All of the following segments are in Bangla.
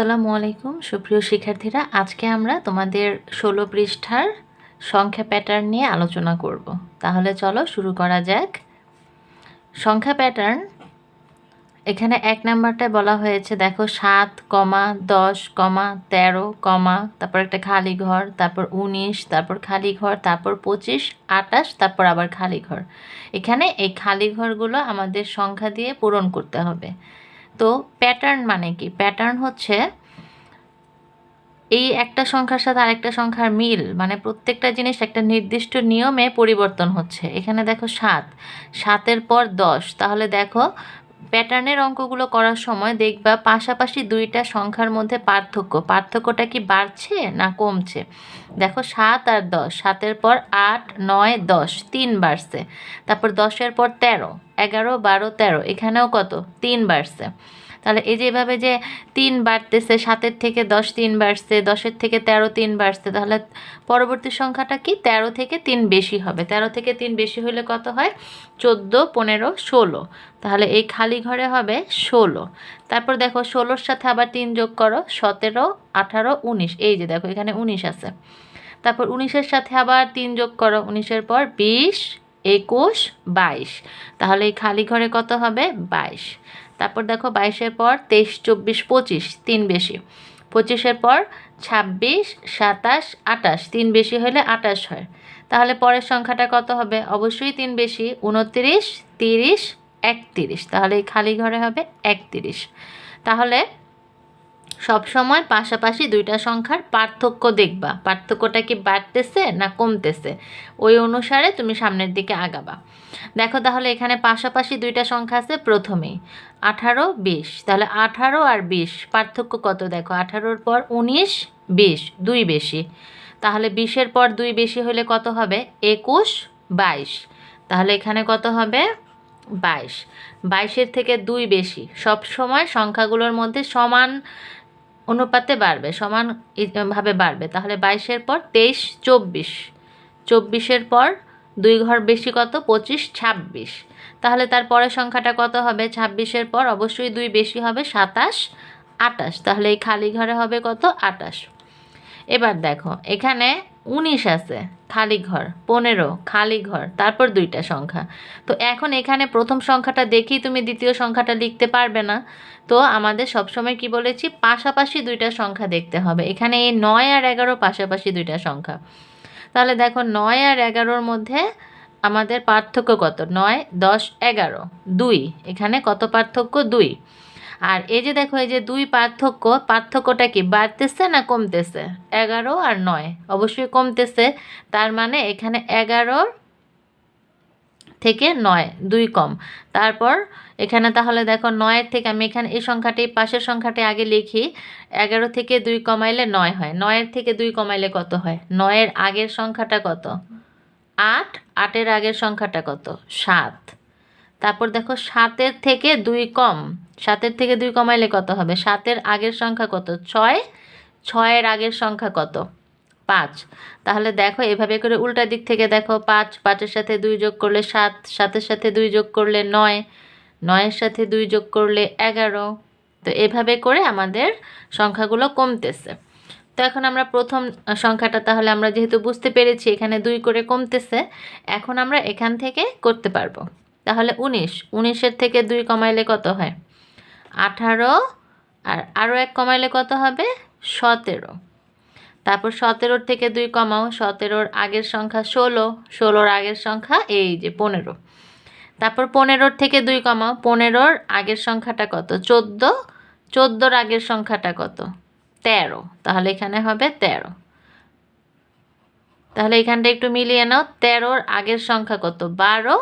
আসসালামু আলাইকুম। সুপ্রিয় শিক্ষার্থীরা, আজকে আমরা তোমাদের ষোলো পৃষ্ঠার সংখ্যা প্যাটার্ন নিয়ে আলোচনা করব। তাহলে চলো শুরু করা যাক। সংখ্যা প্যাটার্ন এখানে এক নাম্বারটায় বলা হয়েছে, দেখো, সাত, কমা, দশ, কমা, তেরো, কমা, তারপর একটা খালি ঘর, তারপর উনিশ, তারপর খালি ঘর, তারপর পঁচিশ আটাশ তারপর আবার খালি ঘর। এখানে এই খালি ঘরগুলো আমাদের সংখ্যা দিয়ে পূরণ করতে হবে। তো প্যাটার্ন মানে কি? প্যাটার্ন হচ্ছে এই একটা সংখ্যার সাথে আরেকটা সংখ্যার মিল মানে প্রত্যেকটা জিনিস একটা নির্দিষ্ট নিয়মে পরিবর্তন হচ্ছে। এখানে দেখো সাত, সাতের পর দশ। তাহলে দেখো প্যাটার্নের অঙ্কগুলো করার সময় দেখবা পাশাপাশি দুইটা সংখ্যার মধ্যে পার্থক্য। পার্থক্যটা কি বাড়ছে না কমছে? দেখো সাত আর দশ, সাতের পর আট, নয়, দশ, তিন বাড়ছে। তারপর দশের পর তেরো, এগারো, বারো, তেরো, এখানেও কত? তিন বাড়ছে। তাহলে এই যেভাবে যে তিন বাড়তেছে, সাতের থেকে দশ তিন বাড়ছে, দশের থেকে তেরো তিন বাড়ছে, তাহলে পরবর্তী সংখ্যাটা কি? তেরো থেকে তিন বেশি হবে। তেরো থেকে তিন বেশি হলে কত হয়? চোদ্দ, পনেরো, ষোলো। তাহলে এই খালি ঘরে হবে ষোলো। তারপর দেখো ষোলোর সাথে আবার তিন যোগ করো, সতেরো, আঠারো, উনিশ। এই যে দেখো এখানে উনিশ আছে। তারপর উনিশের সাথে আবার তিন যোগ করো, উনিশের পর বিশ, একুশ, বাইশ। তাহলে এই খালি ঘরে কত হবে? বাইশ। তারপর দেখো বাইশের পর তেইশ, চব্বিশ, পঁচিশ, তিন বেশি। পঁচিশের পর ছাব্বিশ, সাতাশ, আটাশ, তিন বেশি হলে আটাশ হয়। তাহলে পরের সংখ্যাটা কত হবে? অবশ্যই তিন বেশি উনত্রিশ তিরিশ, একত্রিশ। তাহলে এই খালি ঘরে হবে একত্রিশ। তাহলে সব সময় পাশাপাশি দুইটা সংখ্যার পার্থক্য দেখবা। পার্থক্যটা কি বাড়তেছে না কমতেছে? ওই অনুসারে তুমি সামনের দিকে আগাবা। দেখো তাহলে এখানে পাশাপাশি দুইটা সংখ্যা আছে প্রথমেই। আঠারো, বিশ। তাহলে আঠারো আর বিশ, পার্থক্য কত দেখো? আঠারোর পর উনিশ, বিশ, দুই বেশি। তাহলে বিশের পর দুই বেশি হলে কত হবে? একুশ, বাইশ। তাহলে এখানে কত হবে? বাইশ। বাইশের থেকে দুই বেশি। সব সময় সংখ্যাগুলোর মধ্যে সমান অনুপাতে বাড়বে, সমান ভাবে বাড়বে। তাহলে বাইশের পর তেইশ, চব্বিশ। চব্বিশের পর দুই ঘর বেশি কত? পঁচিশ, ছাব্বিশ। তাহলে তার পরের সংখ্যাটা কত হবে? ছাব্বিশের পর অবশ্যই দুই বেশি হবে সাতাশ, আটাশ। তাহলে এই খালি ঘরে হবে কত? আটাশ। এবার দেখো, এখানে উনিশ আছে, খালি ঘর, পনেরো, খালি ঘর, তারপর দুইটা সংখ্যা। তো এখন এখানে প্রথম সংখ্যাটা দেখেই তুমি দ্বিতীয় সংখ্যাটা লিখতে পারবে না। তো আমাদের সবসময় কি বলেছি, পাশাপাশি দুইটা সংখ্যা দেখতে হবে। এখানে এই নয় আর এগারো পাশাপাশি দুইটা সংখ্যা। তাহলে দেখো নয় আর এগারোর মধ্যে আমাদের পার্থক্য কত? নয়, দশ, এগারো, দুই। এখানে কত পার্থক্য? দুই। আর এই যে দেখো, এই যে দুই পার্থক্য, পার্থক্যটা কি বাড়তেছে না কমতেছে? এগারো আর নয়। অবশ্যই কমতেছে, তার মানে এখানে এগারোর থেকে নয়, দুই কম। তারপর এখানে তাহলে দেখো, নয়ের থেকে আমি এখানে এই সংখ্যাটি, পাশের সংখ্যাটি আগে লিখি। এগারো থেকে দুই কমাইলে নয় হয়। নয়ের থেকে দুই কমাইলে কত হয়? নয়ের আগের সংখ্যাটা কত? আট, আটের আগের সংখ্যাটা কত? সাত। তারপর দেখো সাতের থেকে দুই কম, সাতের থেকে দুই কমাইলে কত হবে? সাতের আগের সংখ্যা কত? ছয়। ছয়ের আগের সংখ্যা কত? পাঁচ। তাহলে দেখো এভাবে করে উল্টা দিক থেকে দেখো পাঁচ, পাঁচের সাথে দুই যোগ করলে সাত, সাতের সাথে দুই যোগ করলে নয়, নয়ের সাথে দুই যোগ করলে এগারো। তো এভাবে করে আমাদের সংখ্যাগুলো কমতেছে। তো এখন আমরা প্রথম সংখ্যাটা তাহলে আমরা যেহেতু বুঝতে পেরেছি, এখানে দুই করে কমতেছে, এখন আমরা এখান থেকে করতে পারব। তাহলে উনিশ। উনিশের থেকে দুই কমাইলে কত হয়? আঠারো। আর আরও এক কমাইলে কত হবে? সতেরো। তারপর সতেরোর থেকে দুই কমাও। সতেরোর আগের সংখ্যা ষোলো। ষোলোর আগের সংখ্যা এই যে পনেরো। তারপর পনেরোর থেকে দুই কমাও। পনেরোর আগের সংখ্যাটা কত? চোদ্দ। চোদ্দোর আগের সংখ্যাটা কত? তেরো। তাহলে এখানে হবে তেরো। তাহলে এখানটা একটু মিলিয়ে নাও। তেরোর আগের সংখ্যা কত? বারো।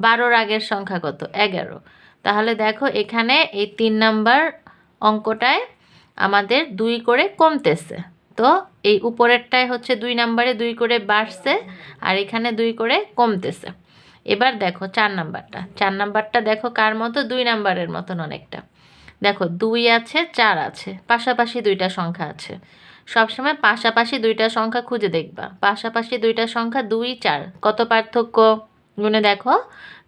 বারোর আগের সংখ্যা কত? এগারো। তাহলে দেখো এখানে এই তিন নাম্বার অঙ্কটায় আমাদের দুই করে কমতেছে। তো এই উপরেরটায় হচ্ছে দুই নাম্বারে দুই করে বাড়ছে আর এখানে দুই করে কমতেছে। এবার দেখো চার নাম্বারটা। চার নাম্বারটা দেখো কার মতো? দুই নাম্বারের মতন অনেকটা। দেখো দুই আছে, চার আছে, পাশাপাশি দুইটা সংখ্যা আছে। সবসময় পাশাপাশি দুইটা সংখ্যা খুঁজে দেখবা। পাশাপাশি দুইটা সংখ্যা দুই, চার। কত পার্থক্য? গুনে দেখো,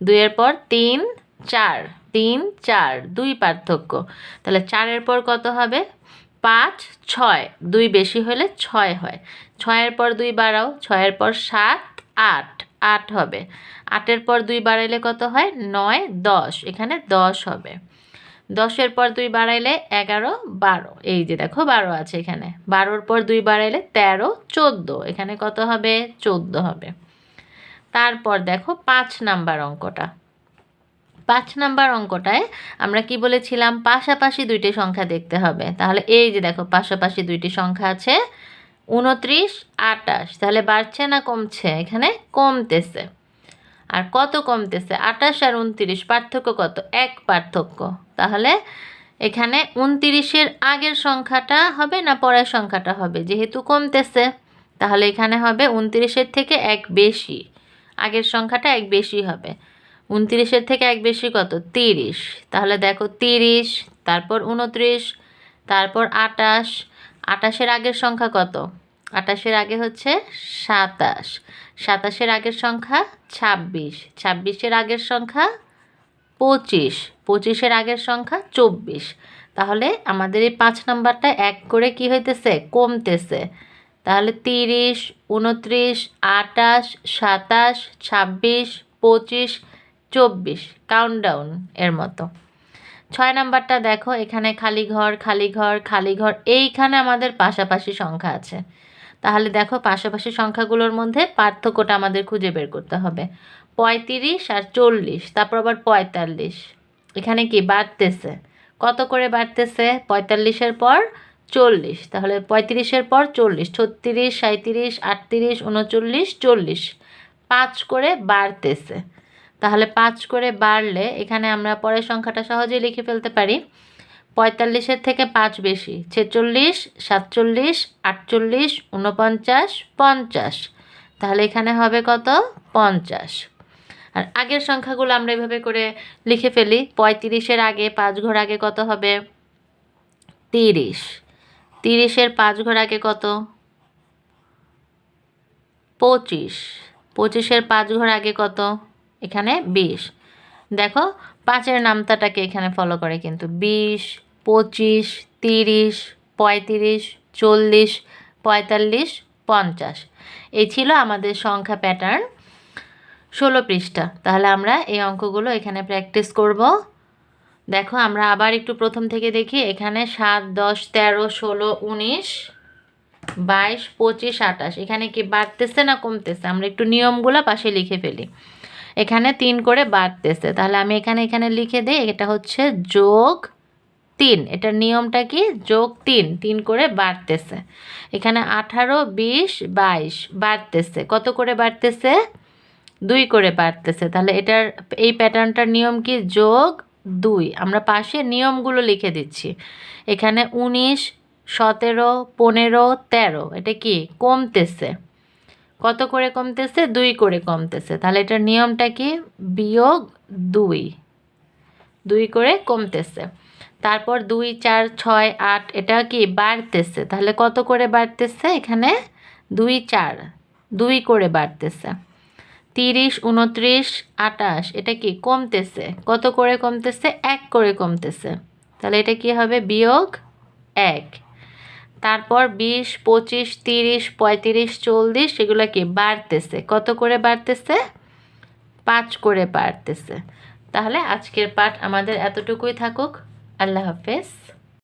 দুইয়ের পর তিন, চার। তিন, চার, দুই পার্থক্য। তাহলে চারের পর কত হবে? পাঁচ, ছয়। দুই বেশি হলে ছয় হয়। ছয়ের পর দুই বাড়াও, ছয়ের পর সাত, আট। আট হবে। আটের পর দুই বাড়াইলে কত হয়? নয়, দশ। এখানে দশ হবে। দশের পর দুই বাড়াইলে এগারো, বারো। এই যে দেখো, বারো আছে এখানে। বারোর পর দুই বাড়াইলে তেরো, চোদ্দ। এখানে কত হবে? চোদ্দ হবে। তারপর দেখো পাঁচ নাম্বার অঙ্কটা। পাঁচ নাম্বার অঙ্কটায় আমরা কি বলেছিলাম? পাশাপাশি দুইটি সংখ্যা দেখতে হবে। তাহলে এই যে দেখো পাশাপাশি দুইটি সংখ্যা আছে, উনত্রিশ, আটাশ। তাহলে বাড়ছে না কমছে? এখানে কমতেছে। আর কত কমতেছে? আটাশ আর উনত্রিশ, পার্থক্য কত? এক পার্থক্য। তাহলে এখানে উনত্রিশের আগের সংখ্যাটা হবে না পরের সংখ্যাটা হবে? যেহেতু কমতেছে, তাহলে এখানে হবে উনত্রিশের থেকে এক বেশি। আগের সংখ্যাটা এক বেশি হবে। উনত্রিশের থেকে এক বেশি কত? তিরিশ। তাহলে দেখো তিরিশ, তারপর উনত্রিশ, তারপর আটাশ। আটাশের আগের সংখ্যা কত? আটাশের আগে হচ্ছে সাতাশ। সাতাশের আগের সংখ্যা ছাব্বিশ। ছাব্বিশের আগের সংখ্যা পঁচিশ। পঁচিশের আগের সংখ্যা চব্বিশ। তাহলে আমাদের এই পাঁচ নাম্বারটা এক করে কি হইতেছে? কমতেছে। তাহলে তিরিশ, উনত্রিশ, আটাশ, সাতাশ, ছাব্বিশ, পঁচিশ, চব্বিশ। কাউন্টডাউন এর মতো। ছয় নাম্বারটা দেখো, এখানে খালি ঘর খালি ঘর খালি ঘর, এইখানে আমাদের পাশাপাশি সংখ্যা আছে। তাহলে দেখো, পাশাপাশি সংখ্যাগুলোর মধ্যে পার্থক্যটা আমাদের খুঁজে বের করতে হবে। পঁয়ত্রিশ আর চল্লিশ, তারপর আবার পঁয়তাল্লিশ। এখানে কি বাড়তেছে? কত করে বাড়তেছে? পঁয়তাল্লিশের পর চল্লিশ, তাহলে পঁয়ত্রিশের পর চল্লিশ, ছত্রিশ সাঁত্রিশ আটত্রিশ, উনচল্লিশ, চল্লিশ, পাঁচ করে বাড়তেছে। তাহলে পাঁচ করে বাড়লে এখানে আমরা পরের সংখ্যাটা সহজেই লিখে ফেলতে পারি। পঁয়তাল্লিশের থেকে পাঁচ বেশি, ছেচল্লিশ, সাতচল্লিশ, আটচল্লিশ উনপঞ্চাশ পঞ্চাশ। তাহলে এখানে হবে কত? পঞ্চাশ। আর আগের সংখ্যাগুলো আমরা এভাবে করে লিখে ফেলি। পঁয়ত্রিশের আগে, পাঁচ ঘর আগে কত হবে? তিরিশ। তিরিশের পাঁচ ঘর আগে কত? পঁচিশ। পঁচিশের পাঁচ ঘর আগে কত? এখানে বিশ। দেখো, পাঁচের নামতাটাকে এখানে ফলো করে কিন্তু। বিশ, পঁচিশ, তিরিশ, পঁয়ত্রিশ, চল্লিশ, পঁয়তাল্লিশ, পঞ্চাশ। এই ছিল আমাদের সংখ্যা প্যাটার্ন ষোলো পৃষ্ঠা। তাহলে আমরা এই অঙ্কগুলো এখানে প্র্যাকটিস করব। দেখো, আমরা আবার একটু প্রথম থেকে দেখি। এখানে সাত, দশ, তেরো, ষোলো, উনিশ, বাইশ, পঁচিশ, আঠাশ। এখানে কি বাড়তেছে না কমতেছে? আমরা একটু নিয়মগুলো পাশে লিখে ফেলি। এখানে তিন করে বাড়তেছে। তাহলে আমি এখানে এখানে লিখে দিই, এটা হচ্ছে যোগ তিন। এটার নিয়মটা কি? যোগ তিন। তিন করে বাড়তেছে। এখানে আঠারো, বিশ, বাইশ, বাড়তেছে। কত করে বাড়তেছে? দুই করে বাড়তেছে। তাহলে এটার, এই প্যাটার্নটার নিয়ম কি? যোগ দুই। আমরা পাশে নিয়মগুলো লিখে দিচ্ছি। এখানে উনিশ, সতেরো, পনেরো, তেরো। এটা কি? কমতেছে। কত করে কমতেছে? দুই করে কমতেছে। তাহলে এটার নিয়মটা কি? বিয়োগ দুই। দুই করে কমতেছে। তারপর দুই, চার, ছয়, আট, এটা কি? বাড়তেছে। তাহলে কত করে বাড়তেছে এখানে? দুই, চার। দুই করে বাড়তেছে। তিরিশ, উনত্রিশ, আটাশ, এটা কি কমতেছে? কত করে কমতেছে? এক করে কমতেছে। তাহলে এটা কি হবে? বিয়োগ এক। তারপর বিশ, পঁচিশ, তিরিশ, পঁয়ত্রিশ, চল্লিশ, এগুলো কি বাড়তেছে? কত করে বাড়তেছে? পাঁচ করে বাড়তেছে। তাহলে আজকের পাঠ আমাদের এতটুকুই থাকুক। আল্লাহ হাফেজ।